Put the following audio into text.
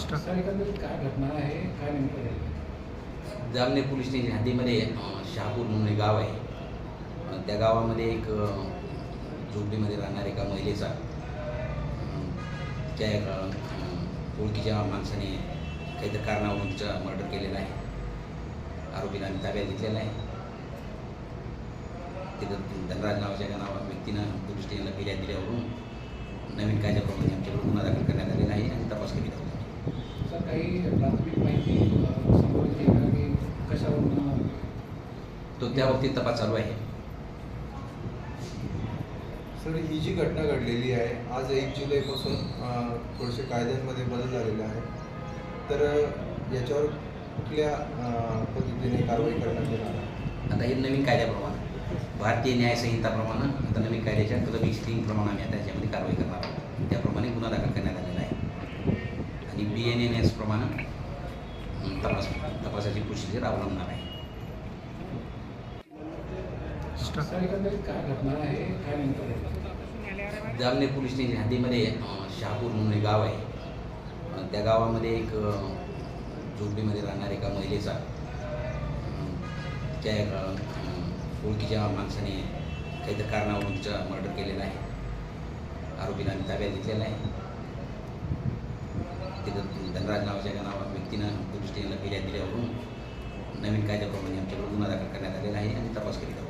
Sir एकंदरीत काय घटना आहे? काय नेमकं झालं जामनेर पोलीस स्टेशन हद्दीमध्ये शहापूर म्हणून एक गाव आहे. त्या गावामध्ये एक झोपडीमध्ये राहणाऱ्या एका महिलेचा त्या एक ओळखीच्या माणसाने काहीतरी कारणावरून तिचा मर्डर केलेला आहे. आरोपीला आम्ही ताब्यात घेतलेला आहे. तिथं धनराज नावाच्या एका नावा व्यक्तीनं पोलीस स्टेशनला फिर्याद दिल्यावरून नवीन कायद्याप्रमाणे आमच्याकडे गुन्हा दाखल करण्यात आलेला आहे आणि तपास करीत आहोत सर काही प्राथमिक माहिती अ, समोर येईल का की कशावरून? अ, तो त्या बाबतीत तपास चालू आहे. सर ही जी घटना घडलेली आहे आज एक जुलैपासून थोडेसे कायद्यांमध्ये बदल झालेले आहे तर याच्यावर कुठल्या पद्धतीने कारवाई करण्यात येणार आहे? आता हे नवीन कायद्याप्रमाणे भारतीय न्याय संहिताप्रमाणे आता नवीन कायद्याच्या कलम एकशे तीन प्रमाणे आम्ही आता याच्यामध्ये कारवाई करणार आहोत. त्याप्रमाणे गुन्हा दाखल करण्यात आलेला आहे. आणि बी एन एन एस प्रमाणे तपास तपासाची प्रोसिजर अवलंबणार आहे. सर एकंदरीत काय घटना आहे? काय नेमकं झालं जामनेर पोलीस स्टेशन हद्दीमध्ये शहापूर म्हणून एक गाव आहे. त्या गावामध्ये एक झोपडीमध्ये राहणाऱ्या एका महिलेचा त्या ओळखीच्या माणसाने काहीतरी कारणावरून तिचा मर्डर केलेला आहे. आरोपीला आम्ही ताब्यात घेतलेला आहे. तिथं धनराज नावाच्या एका नावा व्यक्तीनं पोलीस स्टेशनला फिर्याद दिल्यावरून नवीन कायद्याप्रमाणे आमच्याकडे गुन्हा दाखल करण्यात आलेला आहे आणि तपास करीत आहोत